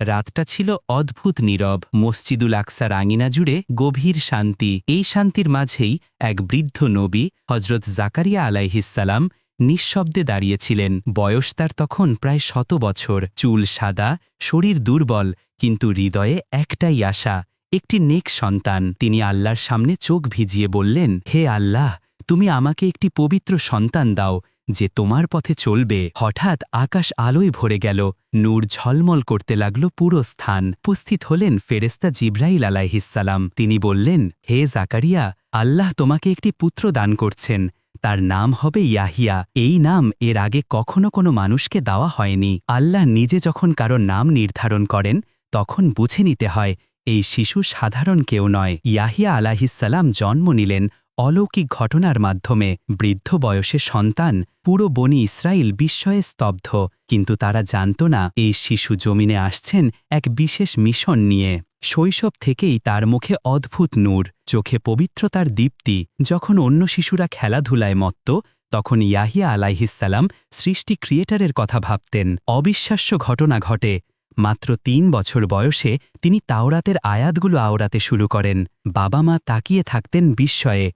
রাতটা ছিল অদ্ভুত নীরব। মসজিদুল আকসার আঙিনা জুড়ে গভীর শান্তি। এই শান্তির মাঝেই এক বৃদ্ধ নবী হজরত জাকারিয়া আলাইহিসালাম নিঃশব্দে দাঁড়িয়েছিলেন। বয়স তার তখন প্রায় শত বছর। চুল সাদা, শরীর দুর্বল, কিন্তু হৃদয়ে একটাই আশা, একটি নেক সন্তান। তিনি আল্লাহর সামনে চোখ ভিজিয়ে বললেন, হে আল্লাহ, তুমি আমাকে একটি পবিত্র সন্তান দাও যে তোমার পথে চলবে, হঠাৎ আকাশ আলোয় ভরে গেল, নূর ঝলমল করতে লাগল পুরো স্থান। উপস্থিত হলেন ফেরেস্তা জিব্রাইল আলাইহিসালাম তিনি বললেন, হে জাকারিয়া, আল্লাহ তোমাকে একটি পুত্র দান করছেন। তার নাম হবে ইয়াহিয়া। এই নাম এর আগে কখনো কোনো মানুষকে দেওয়া হয়নি। আল্লাহ নিজে যখন কারও নাম নির্ধারণ করেন, তখন বুঝে নিতে হয়, এই শিশু সাধারণ কেউ নয়। ইয়াহিয়া আলাহিসাল্লাম জন্ম নিলেন অলৌকিক ঘটনার মাধ্যমে বৃদ্ধ বয়সে সন্তান পুরো বনি ইসরায়েল বিস্ময়ে স্তব্ধ, কিন্তু তারা জানত না এই শিশু জমিনে আসছেন এক বিশেষ মিশন নিয়ে। শৈশব থেকেই তার মুখে অদ্ভুত নূর, চোখে পবিত্রতার দীপ্তি। যখন অন্য শিশুরা খেলাধুলায় মত্ত, তখন ইয়াহিয়া আলাইহিসাল্লাম সৃষ্টি ক্রিয়েটারের কথা ভাবতেন। অবিশ্বাস্য ঘটনা ঘটে। মাত্র তিন বছর বয়সে তিনি তাওরাতের আয়াতগুলো আওড়াতে শুরু করেন। বাবা মা তাকিয়ে থাকতেন বিস্ময়ে।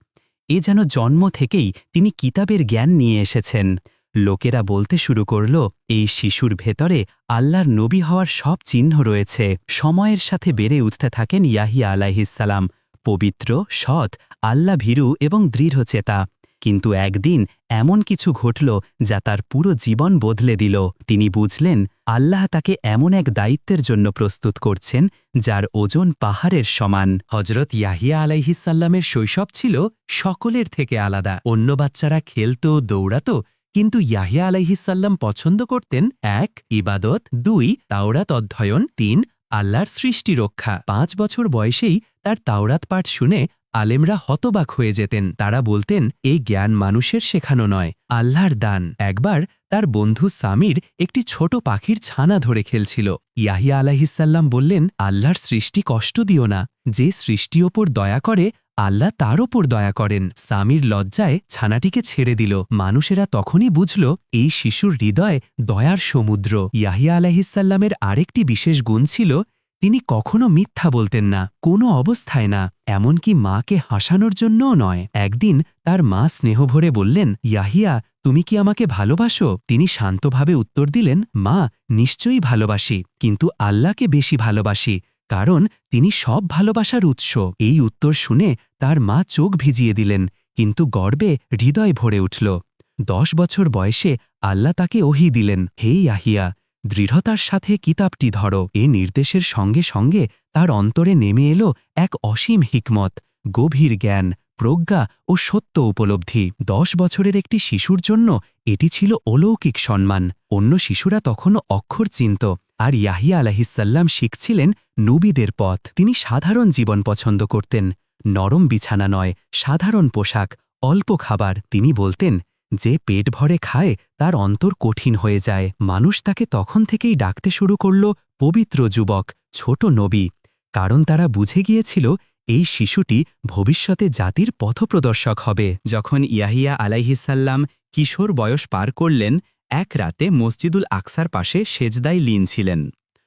এ যেন জন্ম থেকেই তিনি কিতাবের জ্ঞান নিয়ে এসেছেন। লোকেরা বলতে শুরু করল, এই শিশুর ভেতরে আল্লাহর নবী হওয়ার সব চিহ্ন রয়েছে। সময়ের সাথে বেড়ে উঠতে থাকেন ইয়াহিয়া আলাহিসাল্লাম পবিত্র, সৎ, আল্লাভীরু এবং দৃঢ়চেতা। কিন্তু একদিন এমন কিছু ঘটল যা তার পুরো জীবন বদলে দিল। তিনি বুঝলেন, আল্লাহ তাকে এমন এক দায়িত্বের জন্য প্রস্তুত করছেন, যার ওজন পাহাড়ের সমান। হজরত ইয়াহিয়া আলাইহিসাল্লামের শৈশব ছিল সকলের থেকে আলাদা। অন্য বাচ্চারা খেলত, দৌড়াত, কিন্তু ইয়াহিয়া আলাইহিসাল্লাম পছন্দ করতেন এক, ইবাদত, দুই, তাওরাত অধ্যয়ন, তিন, আল্লাহর সৃষ্টি রক্ষা। পাঁচ বছর বয়সেই তার তাওরাত পাঠ শুনে আলেমরা হতবাক হয়ে যেতেন। তারা বলতেন এই জ্ঞান মানুষের শেখানো নয়, আল্লাহর দান। একবার তার বন্ধু সামির একটি ছোট পাখির ছানা ধরে খেলছিল। ইয়াহিয়া আলাহিসাল্লাম বললেন, আল্লাহর সৃষ্টি কষ্ট দিও না। যে সৃষ্টি ওপর দয়া করে, আল্লাহ তার ওপর দয়া করেন। সামির লজ্জায় ছানাটিকে ছেড়ে দিল। মানুষেরা তখনই বুঝল, এই শিশুর হৃদয় দয়ার সমুদ্র। ইয়াহিয়া আলাহিসাল্লামের আরেকটি বিশেষ গুণ ছিল তিনি কখনো মিথ্যা বলতেন না, কোনো অবস্থায় না, এমনকি মাকে হাসানোর জন্যও নয়। একদিন তার মা স্নেহভরে বললেন, ইয়াহিয়া, তুমি কি আমাকে ভালোবাসো? তিনি শান্তভাবে উত্তর দিলেন, মা, নিশ্চয়ই ভালোবাসি, কিন্তু আল্লাহকে বেশি ভালোবাসি, কারণ তিনি সব ভালোবাসার উৎস। এই উত্তর শুনে তার মা চোখ ভিজিয়ে দিলেন, কিন্তু গর্বে হৃদয় ভরে উঠল। দশ বছর বয়সে আল্লাহ তাকে ওহি দিলেন, হে ইয়াহিয়া দৃঢ়তার সাথে কিতাবটি ধরো। এ নির্দেশের সঙ্গে সঙ্গে তার অন্তরে নেমে এলো এক অসীম হিকমত, গভীর জ্ঞান, প্রজ্ঞা ও সত্য উপলব্ধি। দশ বছরের একটি শিশুর জন্য এটি ছিল অলৌকিক সম্মান। অন্য শিশুরা তখনও অক্ষর চিনত। আর ইয়াহিয়া আলাহিসাল্লাম শিখছিলেন নবীদের পথ। তিনি সাধারণ জীবন পছন্দ করতেন। নরম বিছানা নয়, সাধারণ পোশাক, অল্প খাবার। তিনি বলতেন যে পেট ভরে খায়, তার অন্তর কঠিন হয়ে যায়। মানুষ তাকে তখন থেকেই ডাকতে শুরু করল, পবিত্র যুবক, ছোট নবী। কারণ তারা বুঝে গিয়েছিল, এই শিশুটি ভবিষ্যতে জাতির পথপ্রদর্শক হবে। যখন ইয়াহিয়া আলাইহিসাল্লাম কিশোর বয়স পার করলেন, এক রাতে মসজিদুল আকসার পাশে সেজদাই লীন ছিলেন।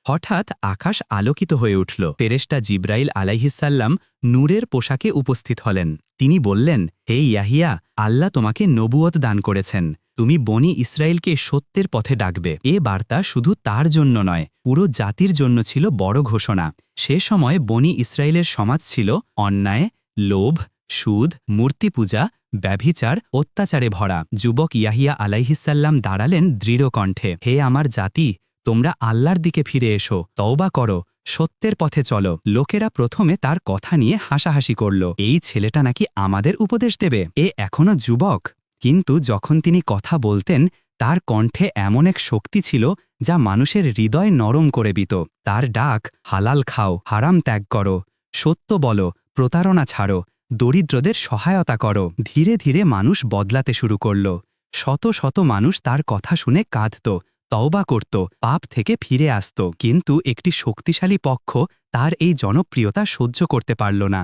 হঠাৎ আকাশ আলোকিত হয়ে উঠল। পেরেস্টা জিব্রাইল আলাইহিসাল্লাম নূরের পোশাকে উপস্থিত হলেন। তিনি বললেন, হে ইয়াহিয়া, আল্লাহ তোমাকে নবুয়ত দান করেছেন। তুমি বনি ইসরায়েলকে সত্যের পথে ডাকবে। এ বার্তা শুধু তার জন্য নয়, পুরো জাতির জন্য ছিল বড় ঘোষণা। সে সময় বনি ইসরায়েলের সমাজ ছিল অন্যায়, লোভ, সুদ মূর্তি পূজা ব্যভিচার, অত্যাচারে ভরা। যুবক ইয়াহিয়া আলাইহিসাল্লাম দাঁড়ালেন দৃঢ় কণ্ঠে, হে আমার জাতি তোমরা আল্লাহর দিকে ফিরে এসো, তওবা করো, সত্যের পথে চলো। লোকেরা প্রথমে তার কথা নিয়ে হাসাহাসি করল। এই ছেলেটা নাকি আমাদের উপদেশ দেবে। এ এখনও যুবক। কিন্তু যখন তিনি কথা বলতেন, তার কণ্ঠে এমন এক শক্তি ছিল, যা মানুষের হৃদয় নরম করে দিত। তার ডাক, হালাল খাও, হারাম ত্যাগ করো, সত্য বলো, প্রতারণা ছাড়ো, দরিদ্রদের সহায়তা করো। ধীরে ধীরে মানুষ বদলাতে শুরু করল। শত শত মানুষ তার কথা শুনে কাঁদত। তওবা করত, পাপ থেকে ফিরে আসত। কিন্তু একটি শক্তিশালী পক্ষ তার এই জনপ্রিয়তা সহ্য করতে পারল না।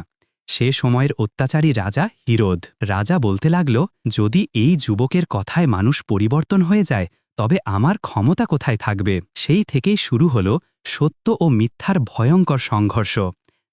সে সময়ের অত্যাচারী রাজা হিরোদ। রাজা বলতে লাগল, যদি এই যুবকের কথায় মানুষ পরিবর্তন হয়ে যায়, তবে আমার ক্ষমতা কোথায় থাকবে? সেই থেকেই শুরু হল সত্য ও মিথ্যার ভয়ঙ্কর সংঘর্ষ।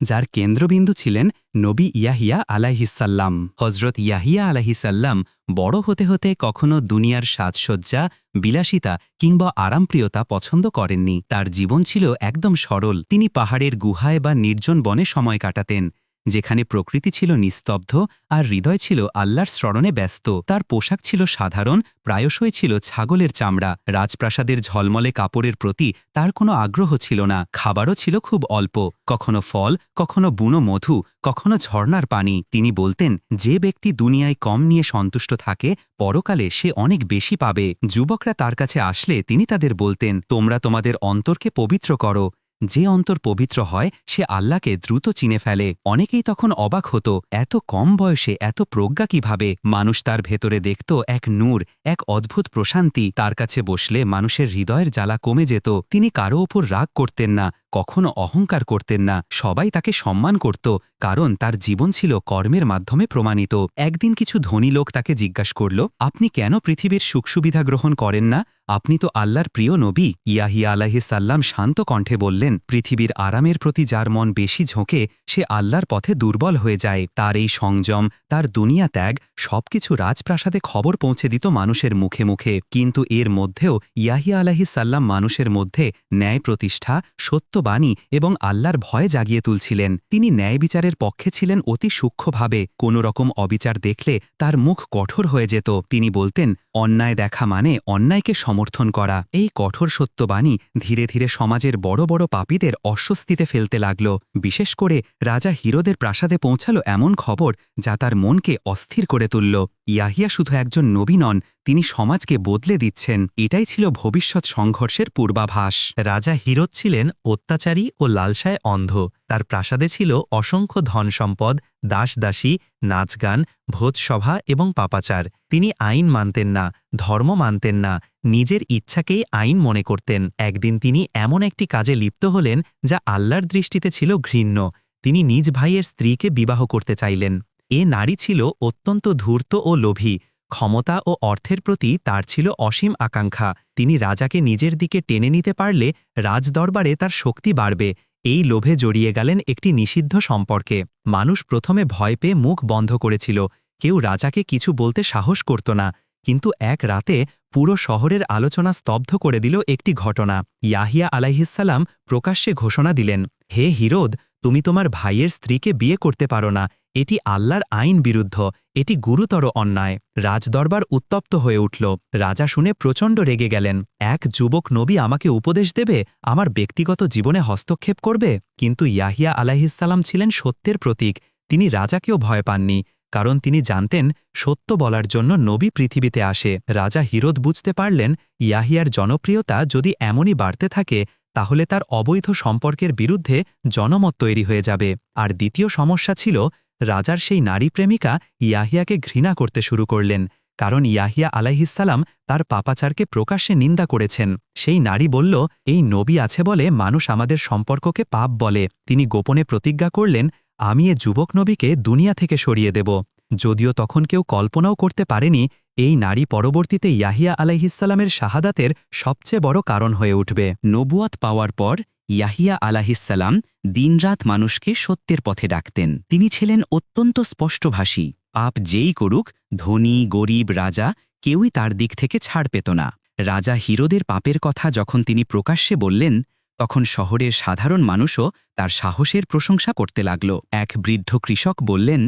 যার কেন্দ্রবিন্দু ছিলেন নবী ইয়াহিয়া আলাহিসাল্লাম হজরত ইয়াহিয়া আলাহিসাল্লাম বড় হতে হতে কখনো দুনিয়ার সাজসজ্জা, বিলাসিতা কিংবা আরামপ্রিয়তা পছন্দ করেননি। তার জীবন ছিল একদম সরল। তিনি পাহাড়ের গুহায় বা নির্জন বনে সময় কাটাতেন। যেখানে প্রকৃতি ছিল নিস্তব্ধ আর হৃদয় ছিল আল্লাহর স্মরণে ব্যস্ত। তার পোশাক ছিল সাধারণ, প্রায়শই ছিল ছাগলের চামড়া। রাজপ্রাসাদের ঝলমলে কাপড়ের প্রতি তার কোনো আগ্রহ ছিল না। খাবারও ছিল খুব অল্প। কখনো ফল, কখনো বুনো মধু, কখনো ঝর্ণার পানি। তিনি বলতেন, যে ব্যক্তি দুনিয়ায় কম নিয়ে সন্তুষ্ট থাকে, পরকালে সে অনেক বেশি পাবে। যুবকরা তার কাছে আসলে তিনি তাদের বলতেন, তোমরা তোমাদের অন্তরকে পবিত্র করো। যে অন্তর পবিত্র হয়, সে আল্লাহকে দ্রুত চিনে ফেলে। অনেকেই তখন অবাক হতো, এত কম বয়সে এত প্রজ্ঞা কীভাবে? মানুষ তার ভেতরে দেখত এক নূর, এক অদ্ভুত প্রশান্তি। তার কাছে বসলে মানুষের হৃদয়ের জ্বালা কমে যেত। তিনি কারও ওপর রাগ করতেন না, কখনো অহংকার করতেন না। সবাই তাকে সম্মান করত, কারণ তার জীবন ছিল কর্মের মাধ্যমে প্রমাণিত। একদিন কিছু ধনী লোক তাকে জিজ্ঞাসা করল, আপনি কেন পৃথিবীর সুখ সুবিধা গ্রহণ করেন না? আপনি তো আল্লাহর প্রিয় নবী। ইয়াহিয়া আলাহিসাল্লাম শান্ত কণ্ঠে বললেন, পৃথিবীর আরামের প্রতি যার মন বেশি ঝোঁকে, সে আল্লাহর পথে দুর্বল হয়ে যায়। তার এই সংযম, তার দুনিয়া ত্যাগ, সবকিছু রাজপ্রাসাদে খবর পৌঁছে দিত মানুষের মুখে মুখে। কিন্তু এর মধ্যেও ইয়াহিয়া আলাহিসাল্লাম মানুষের মধ্যে ন্যায় প্রতিষ্ঠা, সত্যবাণী এবং আল্লাহর ভয় জাগিয়ে তুলছিলেন। তিনি ন্যায় বিচারের পক্ষে ছিলেন অতি সূক্ষ্মভাবে। কোনো রকম অবিচার দেখলে তার মুখ কঠোর হয়ে যেত। তিনি বলতেন, অন্যায় দেখা মানে অন্যায়কে সমর্থন করা। এই কঠোর সত্যবাণী ধীরে ধীরে সমাজের বড় বড় পাপীদের অস্বস্তিতে ফেলতে লাগল। বিশেষ করে রাজা হিরোদের প্রাসাদে পৌঁছালো এমন খবর যা তার মনকে অস্থির করে তুলল। ইয়াহিয়া শুধু একজন নবী নন তিনি সমাজকে বদলে দিচ্ছেন, এটাই ছিল ভবিষ্যৎ সংঘর্ষের পূর্বাভাস। রাজা হিরোদ ছিলেন অত্যাচারী ও লালসায় অন্ধ। তার প্রাসাদে ছিল অসংখ্য ধন সম্পদ দাসদাসী, নাচগান, ভোজসভা এবং পাপাচার। তিনি আইন মানতেন না, ধর্ম মানতেন না, নিজের ইচ্ছাকেই আইন মনে করতেন। একদিন তিনি এমন একটি কাজে লিপ্ত হলেন, যা আল্লাহর দৃষ্টিতে ছিল ঘৃণ্য। তিনি নিজ ভাইয়ের স্ত্রীকে বিবাহ করতে চাইলেন। এ নারী ছিল অত্যন্ত ধূর্ত ও লোভী। ক্ষমতা ও অর্থের প্রতি তার ছিল অসীম আকাঙ্ক্ষা। তিনি রাজাকে নিজের দিকে টেনে নিতে পারলে রাজদরবারে তার শক্তি বাড়বে। এই লোভে জড়িয়ে গেলেন একটি নিষিদ্ধ সম্পর্কে। মানুষ প্রথমে ভয় পেয়ে মুখ বন্ধ করেছিল। কেউ রাজাকে কিছু বলতে সাহস করত না। কিন্তু এক রাতে পুরো শহরের আলোচনা স্তব্ধ করে দিল একটি ঘটনা। ইয়াহিয়া আলাইহিসাল্লাম প্রকাশ্যে ঘোষণা দিলেন, হে হিরোদ তুমি তোমার ভাইয়ের স্ত্রীকে বিয়ে করতে পারো না। এটি আল্লাহর আইন বিরুদ্ধ। এটি গুরুতর অন্যায়। রাজদরবার উত্তপ্ত হয়ে উঠল। রাজা শুনে প্রচণ্ড রেগে গেলেন। এক যুবক নবী আমাকে উপদেশ দেবে, আমার ব্যক্তিগত জীবনে হস্তক্ষেপ করবে? কিন্তু ইয়াহিয়া আলাহিসাল্লাম ছিলেন সত্যের প্রতীক। তিনি রাজাকেও ভয় পাননি। কারণ তিনি জানতেন, সত্য বলার জন্য নবী পৃথিবীতে আসে। রাজা হিরোদ বুঝতে পারলেন, ইয়াহিয়ার জনপ্রিয়তা যদি এমনই বাড়তে থাকে তাহলে তার অবৈধ সম্পর্কের বিরুদ্ধে জনমত তৈরি হয়ে যাবে। আর দ্বিতীয় সমস্যা ছিল, রাজার সেই নারী প্রেমিকা ইয়াহিয়াকে ঘৃণা করতে শুরু করলেন, কারণ ইয়াহিয়া আলাইহিসাল্লাম তার পাপাচারকে প্রকাশ্যে নিন্দা করেছেন। সেই নারী বলল, এই নবী আছে বলে মানুষ আমাদের সম্পর্ককে পাপ বলে। তিনি গোপনে প্রতিজ্ঞা করলেন, আমি এ যুবক নবীকে দুনিয়া থেকে সরিয়ে দেব। যদিও তখন কেউ কল্পনাও করতে পারেনি এই নারী পরবর্তীতে ইয়াহিয়া আলাইহিসাল্লামের শাহাদাতের সবচেয়ে বড় কারণ হয়ে উঠবে। নবুয়াত পাওয়ার পর ইয়াহিয়া আলাহিসাল্লাম দিনরাত মানুষকে সত্যের পথে ডাকতেন। তিনি ছিলেন অত্যন্ত স্পষ্টভাষী। আপ যেই করুক, ধনী, গরিব, রাজা কেউই তার দিক থেকে ছাড় পেত না। রাজা হিরোদের পাপের কথা যখন তিনি প্রকাশ্যে বললেন, তখন শহরের সাধারণ মানুষও তার সাহসের প্রশংসা করতে লাগল। এক বৃদ্ধ কৃষক বললেন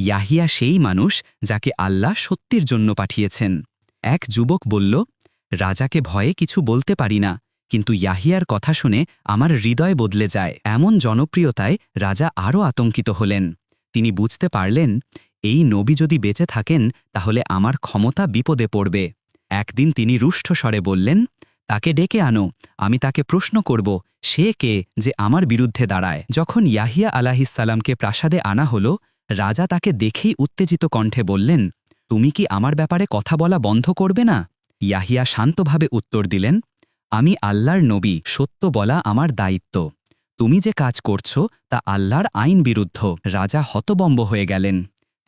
ইয়াহিয়া সেই মানুষ যাকে আল্লাহ সত্যের জন্য পাঠিয়েছেন। এক যুবক বলল, রাজাকে ভয়ে কিছু বলতে পারি না, কিন্তু ইয়াহিয়ার কথা শুনে আমার হৃদয় বদলে যায়। এমন জনপ্রিয়তায় রাজা আরও আতঙ্কিত হলেন। তিনি বুঝতে পারলেন, এই নবী যদি বেঁচে থাকেন, তাহলে আমার ক্ষমতা বিপদে পড়বে। একদিন তিনি রুষ্ঠ স্বরে বললেন, তাকে ডেকে আনো, আমি তাকে প্রশ্ন করব, সে কে যে আমার বিরুদ্ধে দাঁড়ায়? যখন ইয়াহিয়া আলাহিসাল্লামকে প্রাসাদে আনা হল রাজা তাকে দেখেই উত্তেজিত কণ্ঠে বললেন, তুমি কি আমার ব্যাপারে কথা বলা বন্ধ করবে না? ইয়াহিয়া শান্তভাবে উত্তর দিলেন, আমি আল্লাহর নবী, সত্য বলা আমার দায়িত্ব। তুমি যে কাজ করছ তা আল্লাহর আইন বিরুদ্ধ। রাজা হতবম্ব হয়ে গেলেন।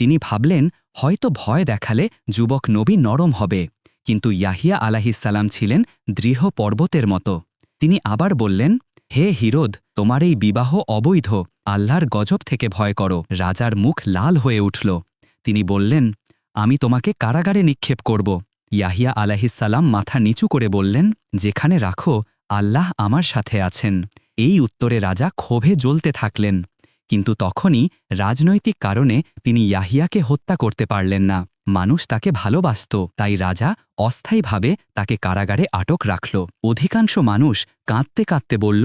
তিনি ভাবলেন, হয়তো ভয় দেখালে যুবক নবী নরম হবে। কিন্তু ইয়াহিয়া আলাহিসাল্লাম ছিলেন দৃঢ় পর্বতের মতো। তিনি আবার বললেন হে হিরোদ, তোমার এই বিবাহ অবৈধ। আল্লাহর গজব থেকে ভয় করো। রাজার মুখ লাল হয়ে উঠল। তিনি বললেন, আমি তোমাকে কারাগারে নিক্ষেপ করব। ইয়াহিয়া আলাহিসাল্লাম মাথা নিচু করে বললেন, যেখানে রাখো, আল্লাহ আমার সাথে আছেন। এই উত্তরে রাজা ক্ষোভে জ্বলতে থাকলেন। কিন্তু তখনই রাজনৈতিক কারণে তিনি ইয়াহিয়াকে হত্যা করতে পারলেন না। মানুষ তাকে ভালোবাসত, তাই রাজা অস্থায়ীভাবে তাকে কারাগারে আটক রাখল। অধিকাংশ মানুষ কাঁদতে কাঁদতে বলল,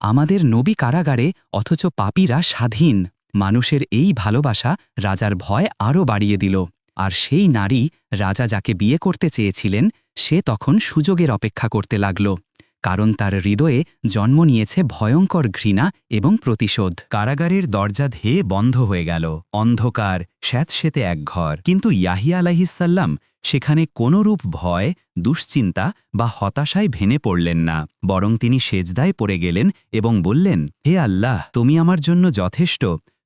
আমাদের নবী কারাগারে, অথচ পাপীরা স্বাধীন। মানুষের এই ভালোবাসা রাজার ভয় আরও বাড়িয়ে দিল। আর সেই নারী রাজা যাকে বিয়ে করতে চেয়েছিলেন, সে তখন সুযোগের অপেক্ষা করতে লাগল। কারণ তার হৃদয়ে জন্ম নিয়েছে ভয়ঙ্কর ঘৃণা এবং প্রতিশোধ। কারাগারের দরজা ধেয়ে বন্ধ হয়ে গেল। অন্ধকার, স্যাঁতসেতে এক ঘর। কিন্তু ইয়াহিয়া আলাহিসাল্লাম সেখানে কোনরূপ ভয়, দুশ্চিন্তা বা হতাশায় ভেনে পড়লেন না। বরং তিনি সেজদায় পড়ে গেলেন এবং বললেন, হে আল্লাহ, তুমি আমার জন্য যথেষ্ট।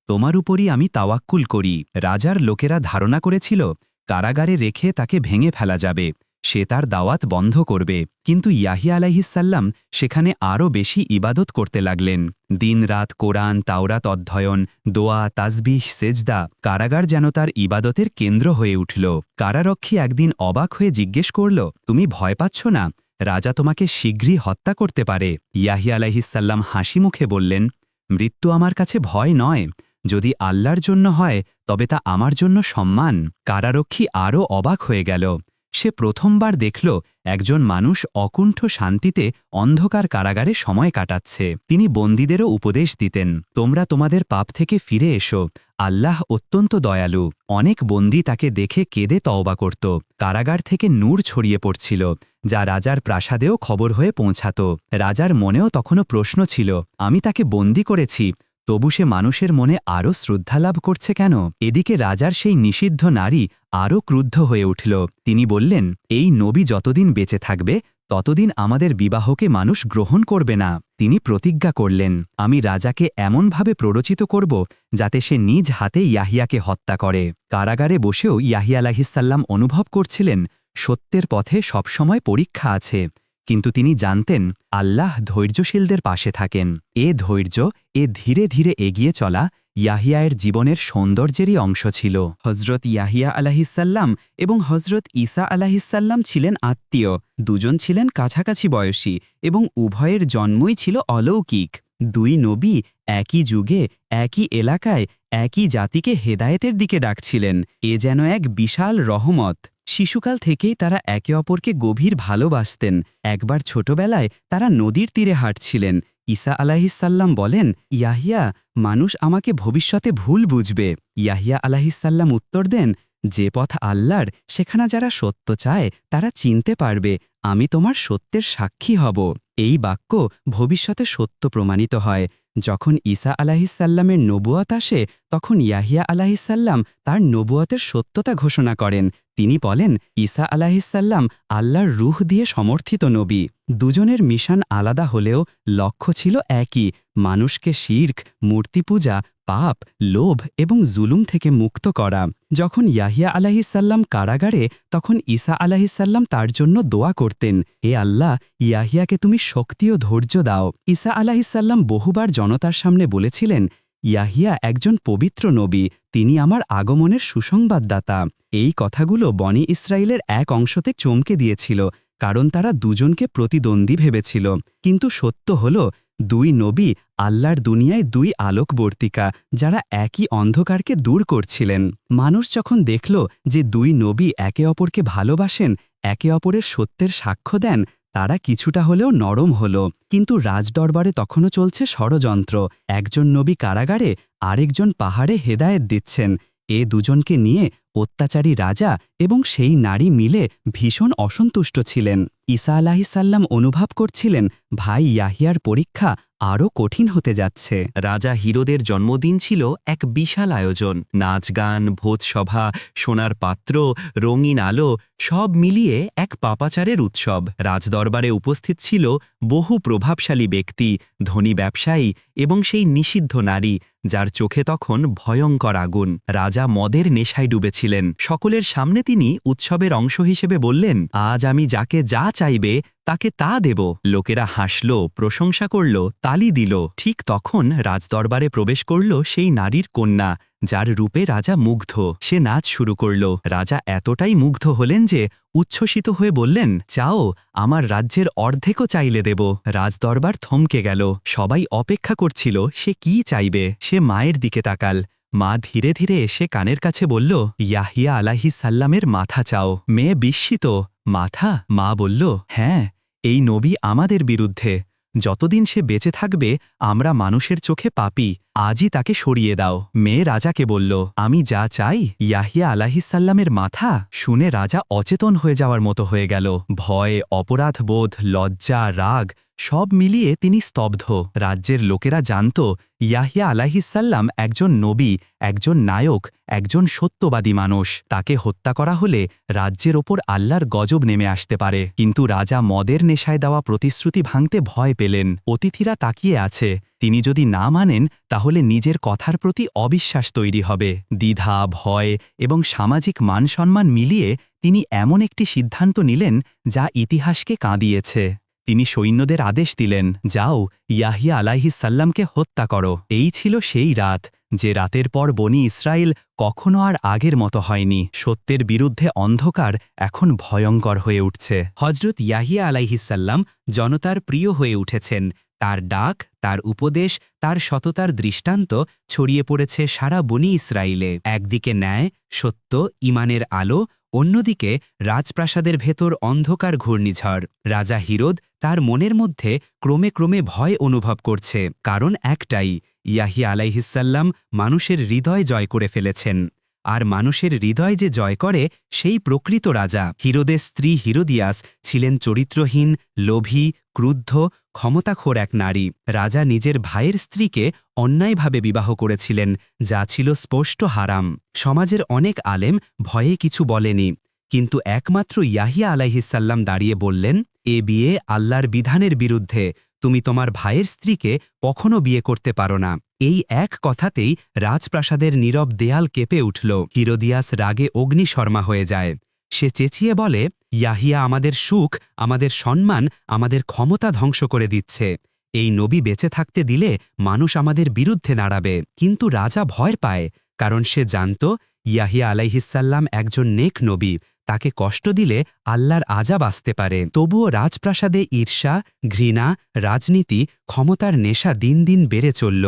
তোমার উপরই আমি তাওয়াক্কুল করি। রাজার লোকেরা ধারণা করেছিল, কারাগারে রেখে তাকে ভেঙে ফেলা যাবে। সে তার দাওয়াত বন্ধ করবে। কিন্তু ইয়াহিয়া আলাইহিসাল্লাম সেখানে আরও বেশি ইবাদত করতে লাগলেন। দিনরাত কোরআন, তাওরাত অধ্যয়ন, দোয়া, তাজবিহ, সেজদা কারাগার যেন তার ইবাদতের কেন্দ্র হয়ে উঠল। কারারক্ষী একদিন অবাক হয়ে জিজ্ঞেস করল, তুমি ভয় পাচ্ছ না? রাজা তোমাকে শীঘ্রই হত্যা করতে পারে। ইয়াহিয়া আলাইহিসাল্লাম হাসি মুখে বললেন, মৃত্যু আমার কাছে ভয় নয়। যদি আল্লাহর জন্য হয়, তবে তা আমার জন্য সম্মান। কারারক্ষী আরও অবাক হয়ে গেল। সে প্রথমবার দেখল একজন মানুষ অকুণ্ঠ শান্তিতে অন্ধকার কারাগারে সময় কাটাচ্ছে। তিনি বন্দীদেরও উপদেশ দিতেন, তোমরা তোমাদের পাপ থেকে ফিরে এসো, আল্লাহ অত্যন্ত দয়ালু। অনেক বন্দী তাকে দেখে কেঁদে তওবা করত। কারাগার থেকে নূর ছড়িয়ে পড়ছিল, যা রাজার প্রাসাদেও খবর হয়ে পৌঁছাত। রাজার মনেও তখনও প্রশ্ন ছিল, আমি তাকে বন্দি করেছি তবু সে মানুষের মনে আরও শ্রদ্ধা লাভ করছে কেন? এদিকে রাজার সেই নিষিদ্ধ নারী আরও ক্রুদ্ধ হয়ে উঠল। তিনি বললেন, এই নবী যতদিন বেঁচে থাকবে, ততদিন আমাদের বিবাহকে মানুষ গ্রহণ করবে না। তিনি প্রতিজ্ঞা করলেন, আমি রাজাকে এমনভাবে প্ররোচিত করব যাতে সে নিজ হাতে ইয়াহিয়াকে হত্যা করে। কারাগারে বসেও ইয়াহিয়া আলাহিসাল্লাম অনুভব করছিলেন, সত্যের পথে সবসময় পরীক্ষা আছে। কিন্তু তিনি জানতেন, আল্লাহ ধৈর্যশীলদের পাশে থাকেন। এ ধৈর্য এ ধীরে ধীরে এগিয়ে চলা ইয়াহিয়ায়ের জীবনের সৌন্দর্যেরই অংশ ছিল। হজরত ইয়াহিয়া আলাহিসাল্লাম এবং হজরত ঈসা আলাহিসাল্লাম ছিলেন আত্মীয়। দুজন ছিলেন কাছাকাছি বয়সী এবং উভয়ের জন্মই ছিল অলৌকিক। দুই নবী একই যুগে, একই এলাকায়, একই জাতিকে হেদায়েতের দিকে ডাকছিলেন। এ যেন এক বিশাল রহমত। শিশুকাল থেকেই তারা একে অপরকে গভীর ভালোবাসতেন। একবার ছোটবেলায় তারা নদীর তীরে হাঁটছিলেন। ঈসা আলাহিসাল্লাম বলেন, ইয়াহিয়া, মানুষ আমাকে ভবিষ্যতে ভুল বুঝবে। ইয়াহিয়া আলাহিসাল্লাম উত্তর দেন, যে পথ আল্লাহর, সেখানে যারা সত্য চায়, তারা চিনতে পারবে। আমি তোমার সত্যের সাক্ষী হব। এই বাক্য ভবিষ্যতে সত্য প্রমাণিত হয়। যখন ঈসা আলাহিসাল্লামের নবুয়ত আসে, তখন ইয়াহিয়া আলাহিসাল্লাম তার নবুয়তের সত্যতা ঘোষণা করেন। তিনি বলেন, ঈসা আলাহিসাল্লাম আল্লাহর রুহ দিয়ে সমর্থিত নবী। দুজনের মিশন আলাদা হলেও লক্ষ্য ছিল একই। মানুষকে শির্ক মূর্তি পূজা পাপ, লোভ এবং জুলুম থেকে মুক্ত করা। যখন ইয়াহিয়া আলাহিসাল্লাম কারাগারে, তখন ঈসা আলাহিসাল্লাম তার জন্য দোয়া করতেন, হে আল্লাহ, ইয়াহিয়াকে তুমি শক্তি ও ধৈর্য দাও। ঈসা আলাহিসাল্লাম বহুবার জনতার সামনে বলেছিলেন, ইয়াহিয়া একজন পবিত্র নবী, তিনি আমার আগমনের সুসংবাদদাতা। এই কথাগুলো বনি ইসরায়েলের এক অংশতে চমকে দিয়েছিল কারণ তারা দুজনকে প্রতিদ্বন্দ্বী ভেবেছিল। কিন্তু সত্য হল, দুই নবী আল্লাহর দুনিয়ায় দুই আলোকবর্তিকা যারা একই অন্ধকারকে দূর করছিলেন। মানুষ যখন দেখল যে দুই নবী একে অপরকে ভালোবাসেন, একে অপরের সত্যের সাক্ষ্য দেন, তারা কিছুটা হলেও নরম হল। কিন্তু রাজদরবারে তখনও চলছে ষড়যন্ত্র। একজন নবী কারাগারে আরেকজন পাহাড়ে হেদায়েত দিচ্ছেন। এ দুজনকে নিয়ে অত্যাচারী রাজা এবং সেই নারী মিলে ভীষণ অসন্তুষ্ট ছিলেন। ঈসা আলাহিসাল্লাম অনুভব করছিলেন, ভাই ইয়াহিয়ার পরীক্ষা আরও কঠিন হতে যাচ্ছে। রাজা হিরোদের জন্মদিন ছিল এক বিশাল আয়োজন। নাচ গান, ভোজসভা, সোনার পাত্র, রঙিন আলো সব মিলিয়ে এক পাপাচারের উৎসব। রাজদরবারে উপস্থিত ছিল বহু প্রভাবশালী ব্যক্তি, ধনী ব্যবসায়ী এবং সেই নিষিদ্ধ নারী, যার চোখে তখন ভয়ঙ্কর আগুন। রাজা মদের নেশায় ডুবেছিলেন। সকলের সামনে তিনি উৎসবের অংশ হিসেবে বললেন, আজ আমি যাকে যা চাইবে, তাকে তা দেব। লোকেরা হাসল, প্রশংসা করল, তালি দিল। ঠিক তখন রাজদরবারে প্রবেশ করল সেই নারীর কন্যা। যার রূপে রাজা মুগ্ধ, সে নাচ শুরু করল। রাজা এতটাই মুগ্ধ হলেন যে উচ্ছ্বসিত হয়ে বললেন, চাও, আমার রাজ্যের অর্ধেকও চাইলে দেব। রাজদরবার থমকে গেল। সবাই অপেক্ষা করছিল, সে কি চাইবে? সে মায়ের দিকে তাকাল। মা ধীরে ধীরে এসে কানের কাছে বলল, ইয়াহিয়া আলাহি সাল্লামের মাথা চাও। মেয়ে বিস্মিত, মাথা? মা বলল হ্যাঁ এই নবী আমাদের বিরুদ্ধে। যতদিন সে বেঁচে থাকবে, আমরা মানুষের চোখে পাপি, আজই তাকে সরিয়ে দাও। মেয়ে রাজাকে বলল, আমি যা চাই, ইয়াহিয়া আলাহিসাল্লামের মাথা? শুনে রাজা অচেতন হয়ে যাওয়ার মতো হয়ে গেল। ভয়, অপরাধবোধ, লজ্জা, রাগ সব মিলিয়ে তিনি স্তব্ধ। রাজ্যের লোকেরা জানত, ইয়াহিয়া আলাহিসাল্লাম একজন নবী, একজন নায়ক, একজন সত্যবাদী মানুষ। তাকে হত্যা করা হলে রাজ্যের ওপর আল্লাহর গজব নেমে আসতে পারে। কিন্তু রাজা মদের নেশায় দেওয়া প্রতিশ্রুতি ভাঙতে ভয় পেলেন। অতিথিরা তাকিয়ে আছে। তিনি যদি না মানেন, তাহলে নিজের কথার প্রতি অবিশ্বাস তৈরি হবে। দ্বিধা, ভয় এবং সামাজিক মান সম্মান মিলিয়ে তিনি এমন একটি সিদ্ধান্ত নিলেন, যা ইতিহাসকে কাঁদিয়েছে। তিনি সৈন্যদের আদেশ দিলেন, যাও, ইয়াহিয়া আলাইহিসাল্লামকে হত্যা করো। এই ছিল সেই রাত, যে রাতের পর বনি ইসরায়েল কখনো আর আগের মতো হয়নি। সত্যের বিরুদ্ধে অন্ধকার এখন ভয়ঙ্কর হয়ে উঠছে। হজরত ইয়াহিয়া আলাইহিসাল্লাম জনতার প্রিয় হয়ে উঠেছেন। তার ডাক, তার উপদেশ, তার সততার দৃষ্টান্ত ছড়িয়ে পড়েছে সারা বনি ইসরায়েলে। একদিকে ন্যায়, সত্য, ইমানের আলো অন্যদিকে রাজপ্রাসাদের ভেতর অন্ধকার ঘূর্ণিঝড়। রাজা হিরোদ তার মনের মধ্যে ক্রমে ক্রমে ভয় অনুভব করছে, কারণ একটাই, ইয়াহি আলাইহিসাল্লাম মানুষের হৃদয় জয় করে ফেলেছেন। আর মানুষের হৃদয় যে জয় করে, সেই প্রকৃত রাজা। হিরোদের স্ত্রী হিরোদিয়াস ছিলেন চরিত্রহীন, লোভী, ক্রুদ্ধ ক্ষমতাখোর এক নারী রাজা নিজের ভাইয়ের স্ত্রীকে অন্যায়ভাবে বিবাহ করেছিলেন, যা ছিল স্পষ্ট হারাম। সমাজের অনেক আলেম ভয়ে কিছু বলেনি, কিন্তু একমাত্র ইয়াহিয়া আলাইহিসাল্লাম দাঁড়িয়ে বললেন, এ বিয়ে আল্লাহর বিধানের বিরুদ্ধে, তুমি তোমার ভাইয়ের স্ত্রীকে কখনো বিয়ে করতে পারো না। এই এক কথাতেই রাজপ্রাসাদের নীরব দেয়াল কেঁপে উঠল। হিরোদিয়াস রাগে অগ্নিশর্মা হয়ে যায়। সে চেঁচিয়ে বলে, ইয়াহিয়া আমাদের সুখ, আমাদের সম্মান, আমাদের ক্ষমতা ধ্বংস করে দিচ্ছে। এই নবী বেঁচে থাকতে দিলে মানুষ আমাদের বিরুদ্ধে দাঁড়াবে কিন্তু রাজা ভয় পায়, কারণ সে জানত ইয়াহিয়া আলাইহিসাল্লাম একজন নেক নবী। তাকে কষ্ট দিলে আল্লাহর আজাব আসতে পারে। তবুও রাজপ্রাসাদে ঈর্ষা, ঘৃণা, রাজনীতি, ক্ষমতার নেশা দিন দিন বেড়ে চলল।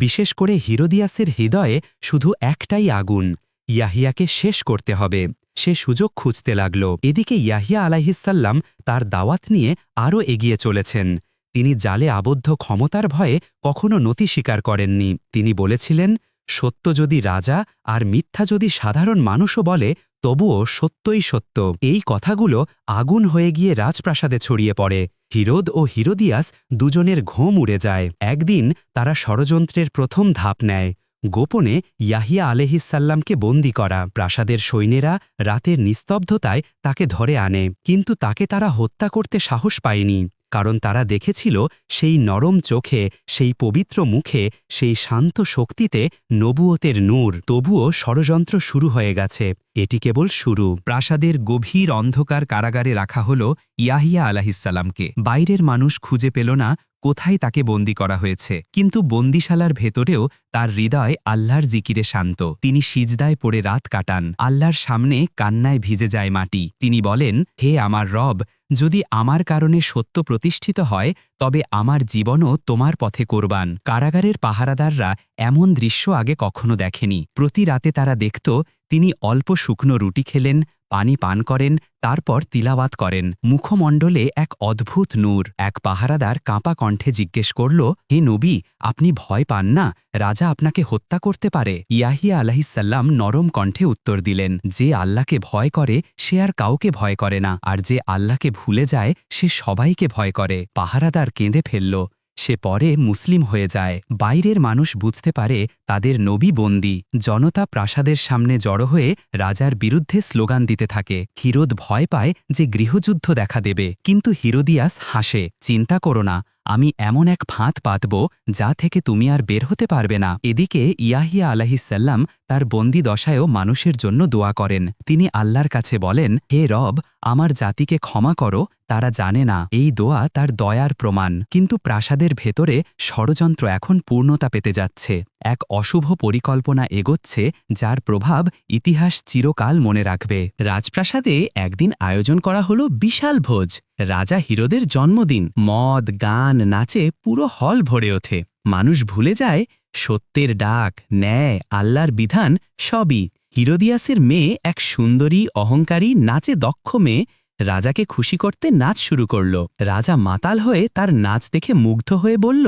বিশেষ করে হিরোদিয়াসের হৃদয়ে শুধু একটাই আগুন, ইয়াহিয়াকে শেষ করতে হবে। সে সুযোগ খুঁজতে লাগল। এদিকে ইয়াহিয়া আলাহিসাল্লাম তার দাওয়াত নিয়ে আরও এগিয়ে চলেছেন। তিনি জালে আবদ্ধ ক্ষমতার ভয়ে কখনো নতি স্বীকার করেননি। তিনি বলেছিলেন, সত্য যদি রাজা আর মিথ্যা যদি সাধারণ মানুষও বলে, তবুও সত্যই সত্য। এই কথাগুলো আগুন হয়ে গিয়ে রাজপ্রাসাদে ছড়িয়ে পড়ে। হিরোদ ও হিরোদিয়াস দুজনের ঘোম উড়ে যায়। একদিন তারা ষড়যন্ত্রের প্রথম ধাপ নেয়। গোপনে ইয়াহিয়া আলেহিসাল্লামকে বন্দি করা। প্রাসাদের সৈন্যেরা রাতের নিস্তব্ধতায় তাকে ধরে আনে, কিন্তু তাকে তারা হত্যা করতে সাহস পায়নি, কারণ তারা দেখেছিল সেই নরম চোখে, সেই পবিত্র মুখে, সেই শান্ত শক্তিতে নবুয়তের নূর, তবুও ষড়যন্ত্র শুরু হয়ে গেছে। এটি কেবল শুরু। প্রাসাদের গভীর অন্ধকার কারাগারে রাখা হল ইয়াহিয়া আলাহিসাল্লামকে বাইরের মানুষ খুঁজে পেল না কোথায় তাকে বন্দি করা হয়েছে। কিন্তু বন্দিশালার ভেতরেও তার হৃদয় আল্লাহর জিকিরে শান্ত। তিনি সিজদায় পড়ে রাত কাটান। আল্লাহর সামনে কান্নায় ভিজে যায় মাটি। তিনি বলেন, হে আমার রব, যদি আমার কারণে সত্য প্রতিষ্ঠিত হয়, তবে আমার জীবনও তোমার পথে কোরবান। কারাগারের পাহারাদাররা এমন দৃশ্য আগে কখনো দেখেনি। প্রতি রাতে তারা দেখত, তিনি অল্প শুকনো রুটি খেলেন পানি পান করেন, তারপর তিলাওয়াত করেন। মুখমণ্ডলে এক অদ্ভুত নূর। এক পাহারাদার কাঁপা কণ্ঠে জিজ্ঞেস করল, হে নবী, আপনি ভয় পান না? রাজা আপনাকে হত্যা করতে পারে? ইয়াহিয়া আলাহিসাল্লাম নরম কণ্ঠে উত্তর দিলেন, যে আল্লাহকে ভয় করে, সে আর কাউকে ভয় করে না। আর যে আল্লাহকে ভুলে যায়, সে সবাইকে ভয় করে। পাহারাদার কেঁদে ফেলল সে পরে মুসলিম হয়ে যায়। বাইরের মানুষ বুঝতে পারে তাদের নবী বন্দী। জনতা প্রাসাদের সামনে জড়ো হয়ে রাজার বিরুদ্ধে স্লোগান দিতে থাকে। হিরোদ ভয় পায় যে গৃহযুদ্ধ দেখা দেবে। কিন্তু হিরোদিয়াস হাসে, চিন্তা করো না আমি এমন এক ফাঁত পাতব যা থেকে তুমি আর বের হতে পারবে না। এদিকে ইয়াহিয়া আলাহিসাল্লাম তার বন্দি দশায়ও মানুষের জন্য দোয়া করেন। তিনি আল্লাহর কাছে বলেন, হে রব, আমার জাতিকে ক্ষমা করো, তারা জানে না। এই দোয়া তার দয়ার প্রমাণ। কিন্তু প্রাসাদের ভেতরে ষড়যন্ত্র এখন পূর্ণতা পেতে যাচ্ছে। এক অশুভ পরিকল্পনা এগোচ্ছে, যার প্রভাব ইতিহাস চিরকাল মনে রাখবে। রাজপ্রাসাদে একদিন আয়োজন করা হলো বিশাল ভোজ। রাজা হিরোদের জন্মদিন। মদ, গান, নাচে পুরো হল ভরে ওঠে। মানুষ ভুলে যায়, সত্যের ডাক, ন্যায়, আল্লাহর বিধান সবই। হিরোদিয়াসের মেয়ে এক সুন্দরী, অহংকারী, নাচে দক্ষ মেয়ে রাজাকে খুশি করতে নাচ শুরু করল। রাজা মাতাল হয়ে তার নাচ দেখে মুগ্ধ হয়ে বলল,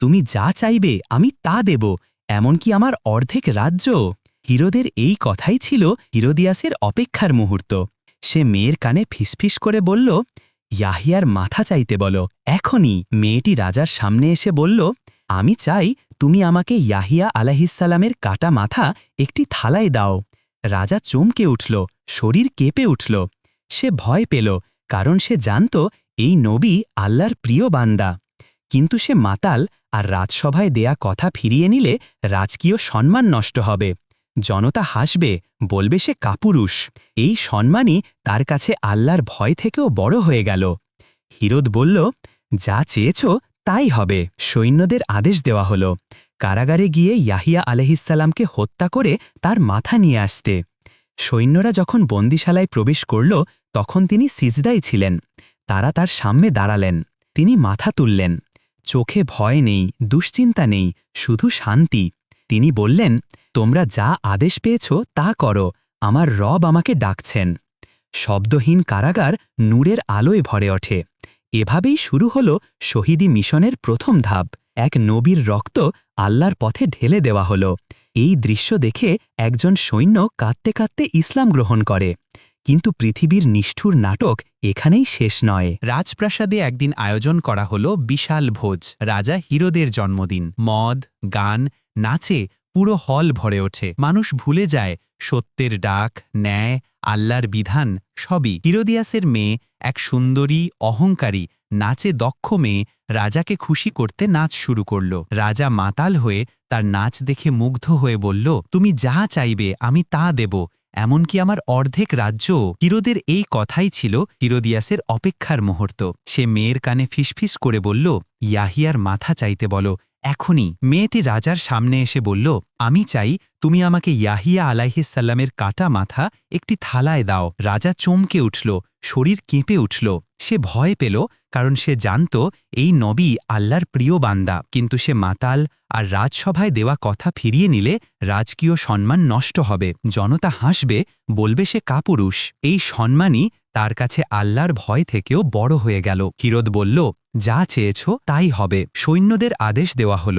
তুমি যা চাইবে আমি তা দেব। এমনকি আমার অর্ধেক রাজ্য। হিরোদের এই কথাই ছিল হিরোদিয়াসের অপেক্ষার মুহূর্ত। সে মেয়ের কানে ফিসফিস করে বলল, ইয়াহিয়ার মাথা চাইতে বলো, এখনই। মেয়েটি রাজার সামনে এসে বলল, আমি চাই তুমি আমাকে ইয়াহিয়া আলাহিসাল্লামের কাটা মাথা একটি থালায় দাও। রাজা চমকে উঠল, শরীর কেঁপে উঠল। সে ভয় পেল, কারণ সে জানত এই নবী আল্লাহর প্রিয় বান্দা। কিন্তু সে মাতাল আর রাজসভায় দেয়া কথা ফিরিয়ে নিলে রাজকীয় সম্মান নষ্ট হবে। জনতা হাসবে, বলবে সে কাপুরুষ। এই সম্মানই তার কাছে আল্লাহর ভয় থেকেও বড় হয়ে গেল। হিরোদ বলল, যা চেয়েছ তাই হবে। সৈন্যদের আদেশ দেওয়া হল। কারাগারে গিয়ে ইয়াহিয়া আলহিসাল্লামকে হত্যা করে তার মাথা নিয়ে আসতে। সৈন্যরা যখন বন্দিশালায় প্রবেশ করল, তখন তিনি সিজদাই ছিলেন। তারা তার সামনে দাঁড়ালেন। তিনি মাথা তুললেন। চোখে ভয় নেই, দুশ্চিন্তা নেই, শুধু শান্তি। তিনি বললেন, তোমরা যা আদেশ পেয়েছ তা করো, আমার রব আমাকে ডাকছেন। শব্দহীন কারাগার নূরের আলোয় ভরে ওঠে। এভাবেই শুরু হল শহীদি মিশনের প্রথম ধাপ। এক নবীর রক্ত আল্লাহর পথে ঢেলে দেওয়া হল। এই দৃশ্য দেখে একজন সৈন্য কাঁদতে কাঁদতে ইসলাম গ্রহণ করে। কিন্তু পৃথিবীর নিষ্ঠুর নাটক এখানেই শেষ নয়। রাজপ্রাসাদে একদিন আয়োজন করা হল বিশাল ভোজ। রাজা হিরোদের জন্মদিন। মদ, গান, নাচে পুরো হল ভরে ওঠে। মানুষ ভুলে যায়, সত্যের ডাক, ন্যায়, আল্লাহর বিধান সবই। হিরোদিয়াসের মেয়ে, এক সুন্দরী, অহংকারী, নাচে দক্ষ মেয়ে রাজাকে খুশি করতে নাচ শুরু করল। রাজা মাতাল হয়ে তার নাচ দেখে মুগ্ধ হয়ে বলল, তুমি যা চাইবে আমি তা দেব। এমনকি আমার অর্ধেক রাজ্য হিরোদের এই কথাই ছিল হিরোদিয়াসের অপেক্ষার মুহূর্ত। সে মেয়ের কানে ফিসফিস করে বলল, ইয়াহিয়ার মাথা চাইতে বলো। এখনই মেয়েটি রাজার সামনে এসে বলল, আমি চাই তুমি আমাকে ইয়াহিয়া আলাইহিসাল্লামের কাটা মাথা একটি থালায় দাও। রাজা চমকে উঠল শরীর কেঁপে উঠল। সে ভয় পেল, কারণ সে জানত এই নবী আল্লাহর প্রিয় বান্দা। কিন্তু সে মাতাল আর রাজসভায় দেওয়া কথা ফিরিয়ে নিলে রাজকীয় সম্মান নষ্ট হবে। জনতা হাসবে, বলবে সে কাপুরুষ। এই সম্মানই তার কাছে আল্লাহর ভয় থেকেও বড় হয়ে গেল। হিরোদ বলল, যা চেয়েছ তাই হবে। সৈন্যদের আদেশ দেওয়া হল।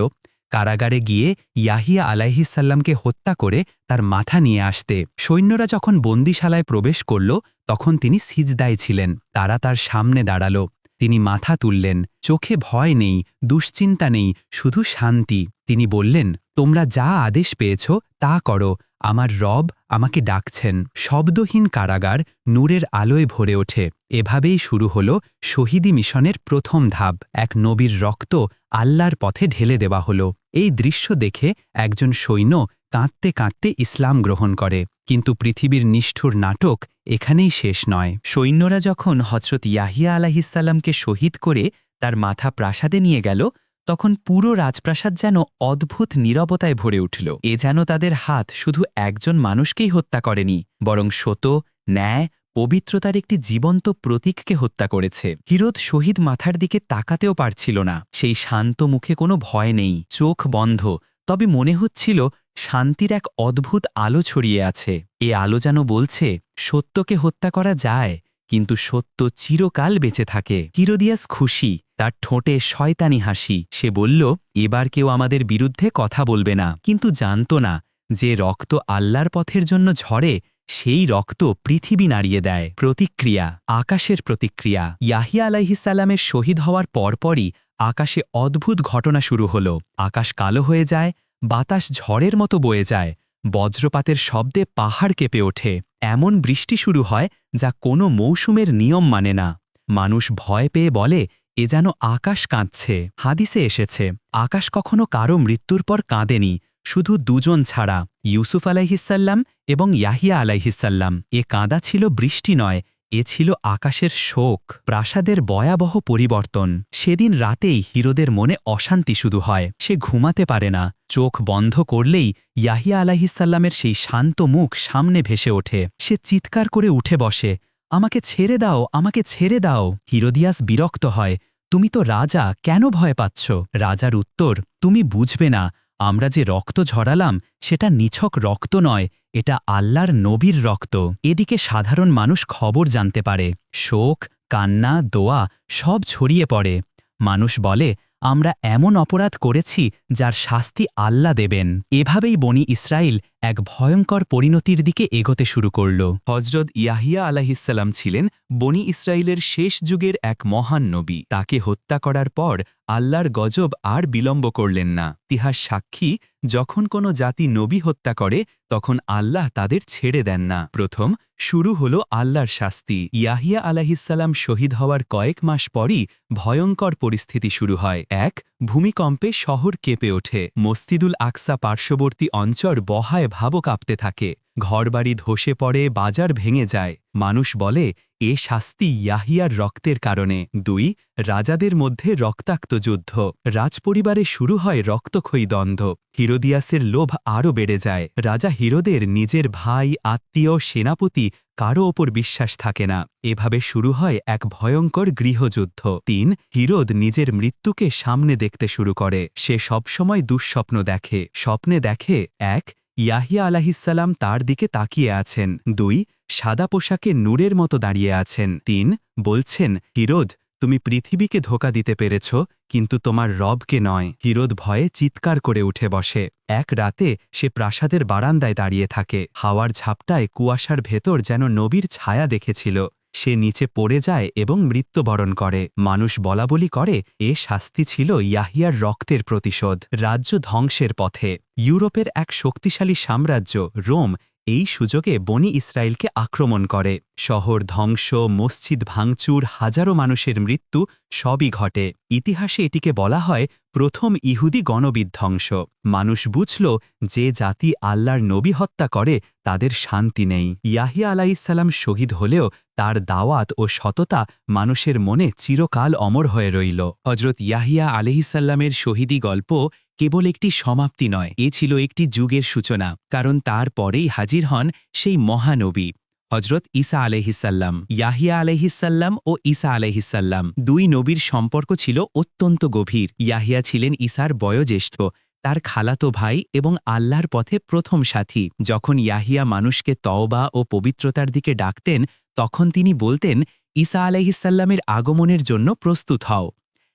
কারাগারে গিয়ে ইয়াহিয়া আলাইহিসাল্লামকে হত্যা করে তার মাথা নিয়ে আসতে। সৈন্যরা যখন বন্দিশালায় প্রবেশ করল, তখন তিনি সিজদায় ছিলেন। তারা তার সামনে দাঁড়াল। তিনি মাথা তুললেন। চোখে ভয় নেই, দুশ্চিন্তা নেই, শুধু শান্তি। তিনি বললেন, তোমরা যা আদেশ পেয়েছ, তা করো। আমার রব আমাকে ডাকছেন। শব্দহীন কারাগার নূরের আলোয় ভরে ওঠে। এভাবেই শুরু হল শহীদি মিশনের প্রথম ধাপ। এক নবীর রক্ত আল্লাহর পথে ঢেলে দেওয়া হল। এই দৃশ্য দেখে একজন সৈন্য কাঁদতে কাঁদতে ইসলাম গ্রহণ করে। কিন্তু পৃথিবীর নিষ্ঠুর নাটক এখানেই শেষ নয়। সৈন্যরা যখন হজরত ইয়াহিয়া আলাহিসাল্লামকে শহীদ করে তার মাথা প্রাসাদে নিয়ে গেল, তখন পুরো রাজপ্রাসাদ যেন অদ্ভুত নীরবতায় ভরে উঠল। এ যেন তাদের হাত শুধু একজন মানুষকেই হত্যা করেনি, বরং সত ন্যায় পবিত্রতার একটি জীবন্ত প্রতীককে হত্যা করেছে। হিরোদ শহীদ মাথার দিকে তাকাতেও পারছিল না। সেই শান্ত মুখে কোনো ভয় নেই। চোখ বন্ধ। তবে মনে হচ্ছিল শান্তির এক অদ্ভুত আলো ছড়িয়ে আছে। এ আলো যেন বলছে, সত্যকে হত্যা করা যায়, কিন্তু সত্য চিরকাল বেঁচে থাকে। হিরোদিয়াস খুশি, তার ঠোঁটে শয়তানি হাসি। সে বলল, এবার কেউ আমাদের বিরুদ্ধে কথা বলবে না। কিন্তু জানত না যে রক্ত আল্লাহর পথের জন্য ঝরে সেই রক্ত পৃথিবী নাড়িয়ে দেয়। প্রতিক্রিয়া, আকাশের প্রতিক্রিয়া। ইয়াহিয়া আলাইহিসাল্লামের শহীদ হওয়ার পরপরই আকাশে অদ্ভুত ঘটনা শুরু হলো। আকাশ কালো হয়ে যায়, বাতাস ঝড়ের মতো বয়ে যায়, বজ্রপাতের শব্দে পাহাড় কেঁপে ওঠে। এমন বৃষ্টি শুরু হয় যা কোনো মৌসুমের নিয়ম মানে না। মানুষ ভয় পেয়ে বলে, এ যেন আকাশ কাঁদছে। হাদিসে এসেছে, আকাশ কখনো কারও মৃত্যুর পর কাঁদেনি শুধু দুজন ছাড়া, ইউসুফ আলাইহিসাল্লাম এবং ইয়াহিয়া আলাইহিসাল্লাম এ কাঁদা ছিল বৃষ্টি নয়, এ ছিল আকাশের শোক, প্রাসাদের ভয়াবহ পরিবর্তন। সেদিন রাতেই হিরোদের মনে অশান্তি শুধু হয়, সে ঘুমাতে পারে না। চোখ বন্ধ করলেই ইয়াহিয়া আলাহিসাল্লামের সেই শান্ত মুখ সামনে ভেসে ওঠে। সে চিৎকার করে উঠে বসে, আমাকে ছেড়ে দাও, আমাকে ছেড়ে দাও। হিরোদিয়াস বিরক্ত হয়, তুমি তো রাজা, কেন ভয় পাচ্ছ? রাজার উত্তর, তুমি বুঝবে না আমরা যে রক্ত ঝরালাম, সেটা নিছক রক্ত নয়, এটা আল্লাহর নবীর রক্ত। এদিকে সাধারণ মানুষ খবর জানতে পারে, শোক, কান্না, দোয়া সব ছড়িয়ে পড়ে। মানুষ বলে, আমরা এমন অপরাধ করেছি যার শাস্তি আল্লাহ দেবেন। এভাবেই বনি ইসরায়েল এক ভয়ঙ্কর পরিণতির দিকে এগোতে শুরু করল। হজরত ইয়াহিয়া আলাহিসাল্লাম ছিলেন বনি ইসরায়েলের শেষ যুগের এক মহান নবী। তাকে হত্যা করার পর আল্লাহর গজব আর বিলম্ব করলেন না। ইতিহাস সাক্ষী, যখন কোনো জাতি নবী হত্যা করে, তখন আল্লাহ তাদের ছেড়ে দেন না। প্রথম, শুরু হল আল্লাহর শাস্তি। ইয়াহিয়া আলাহিসাল্লাম শহীদ হওয়ার কয়েক মাস পরই ভয়ঙ্কর পরিস্থিতি শুরু হয়। এক ভূমিকম্পে শহর কেঁপে ওঠে। মস্তিদুল আকসা পার্শ্ববর্তী অঞ্চল বহায় ভাবো কাঁপতে থাকে। ঘরবাড়ি ধসে পড়ে, বাজার ভেঙে যায়। মানুষ বলে এ শাস্তি ইয়াহিয়ার রক্তের কারণে। দুই, রাজাদের মধ্যে রক্তাক্ত যুদ্ধ। রাজপরিবারে শুরু হয় রক্তক্ষয়ী দ্বন্দ্ব। হিরোদিয়াসের লোভ আরও বেড়ে যায়। রাজা হিরোদের নিজের ভাই, আত্মীয়, সেনাপতি কারও ওপর বিশ্বাস থাকে না। এভাবে শুরু হয় এক ভয়ঙ্কর গৃহযুদ্ধ। তিন, হিরোদ নিজের মৃত্যুকে সামনে দেখতে শুরু করে। সে সবসময় দুঃস্বপ্ন দেখে। স্বপ্নে দেখে, এক ইয়াহিয়া আলাহিসাল্লাম তার দিকে তাকিয়ে আছেন। দুই, সাদা পোশাকে নূরের মতো দাঁড়িয়ে আছেন। তিন, বলছেন, হিরোদ, তুমি পৃথিবীকে ধোকা দিতে পেরেছ, কিন্তু তোমার রবকে নয়। হিরোদ ভয়ে চিৎকার করে উঠে বসে। এক রাতে সে প্রাসাদের বারান্দায় দাঁড়িয়ে থাকে। হাওয়ার ঝাপটায় কুয়াশার ভেতর যেন নবীর ছায়া দেখেছিল। সে নিচে পড়ে যায় এবং মৃত্যুবরণ করে। মানুষ বলাবলি করে, এ শাস্তি ছিল ইয়াহিয়ার রক্তের প্রতিশোধ। রাজ্য ধ্বংসের পথে। ইউরোপের এক শক্তিশালী সাম্রাজ্য, রোম এই সুযোগে বনি ইসরায়েলকে আক্রমণ করে। শহর ধ্বংস, মসজিদ ভাঙচুর, হাজারো মানুষের মৃত্যু সবই ঘটে। ইতিহাসে এটিকে বলা হয় প্রথম ইহুদি গণবিধ্বংস। মানুষ বুঝল যে জাতি আল্লাহর নবী হত্যা করে, তাদের শান্তি নেই। ইয়াহিয়া আলাইসাল্লাম শহীদ হলেও তার দাওয়াত ও সততা মানুষের মনে চিরকাল অমর হয়ে রইল। হজরত ইয়াহিয়া আলহিসাল্লামের শহীদি গল্প কেবল একটি সমাপ্তি নয়, এ ছিল একটি যুগের সূচনা, কারণ তার পরেই হাজির হন সেই মহানবী হজরত ঈসা আলহিসাল্লাম ইয়াহিয়া আলহিসাল্লাম ও ঈসা আলহিসাল্লাম দুই নবীর সম্পর্ক ছিল অত্যন্ত গভীর। ইয়াহিয়া ছিলেন ঈসার বয়োজ্যেষ্ঠ, তার খালাতো ভাই এবং আল্লাহর পথে প্রথম সাথী। যখন ইয়াহিয়া মানুষকে তওবা ও পবিত্রতার দিকে ডাকতেন, তখন তিনি বলতেন, ঈসা আলাইহিসাল্লামের আগমনের জন্য প্রস্তুত হও।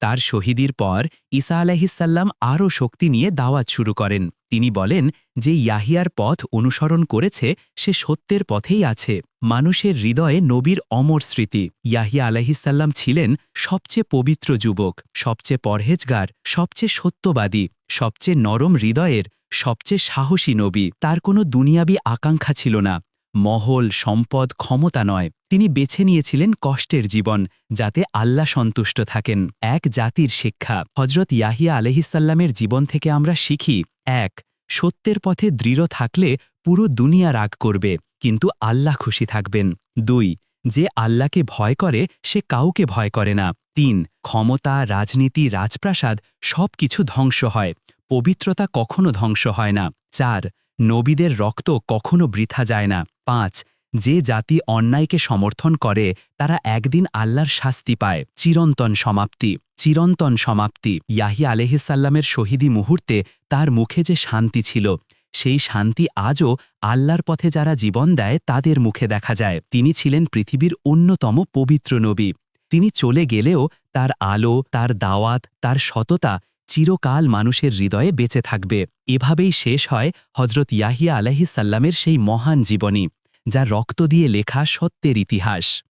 তার শহীদির পর ঈসা আলাইহিসাল্লাম আরও শক্তি নিয়ে দাওয়াত শুরু করেন। তিনি বলেন যে ইয়াহিয়ার পথ অনুসরণ করেছে, সে সত্যের পথেই আছে। মানুষের হৃদয়ে নবীর অমর স্মৃতি। ইয়াহিয়া আলাহিসাল্লাম ছিলেন সবচেয়ে পবিত্র যুবক, সবচেয়ে পরহেজগার, সবচেয়ে সত্যবাদী, সবচেয়ে নরম হৃদয়ের, সবচেয়ে সাহসী নবী। তার কোনো দুনিয়াবী আকাঙ্ক্ষা ছিল না। মহল, সম্পদ, ক্ষমতা নয়। তিনি বেছে নিয়েছিলেন কষ্টের জীবন, যাতে আল্লাহ সন্তুষ্ট থাকেন। এক জাতির শিক্ষা। হজরত ইয়াহিয়া আলহিসাল্লামের জীবন থেকে আমরা শিখি, এক, সত্যের পথে দৃঢ় থাকলে পুরো দুনিয়া রাগ করবে, কিন্তু আল্লাহ খুশি থাকবেন। দুই, যে আল্লাহকে ভয় করে, সে কাউকে ভয় করে না। তিন, ক্ষমতা, রাজনীতি, রাজপ্রাসাদ সব কিছু ধ্বংস হয়। পবিত্রতা কখনো ধ্বংস হয় না। চার, নবীদের রক্ত কখনো বৃথা যায় না। পাঁচ, যে জাতি অন্যায়কে সমর্থন করে, তারা একদিন আল্লাহর শাস্তি পায়। চিরন্তন সমাপ্তি চিরন্তন সমাপ্তি। ইয়াহি আলহিসাল্লামের শহীদি মুহূর্তে তার মুখে যে শান্তি ছিল, সেই শান্তি আজও আল্লাহর পথে যারা জীবন দেয়, তাদের মুখে দেখা যায়। তিনি ছিলেন পৃথিবীর অন্যতম পবিত্র নবী। তিনি চলে গেলেও তার আলো, তার দাওয়াত, তার সততা চিরকাল মানুষের হৃদয়ে বেঁচে থাকবে। এভাবেই শেষ হয় হজরত ইয়াহিয়া আলাহিসাল্লামের সেই মহান জীবনী। যা রক্ত দিয়ে লেখা সত্যের ইতিহাস।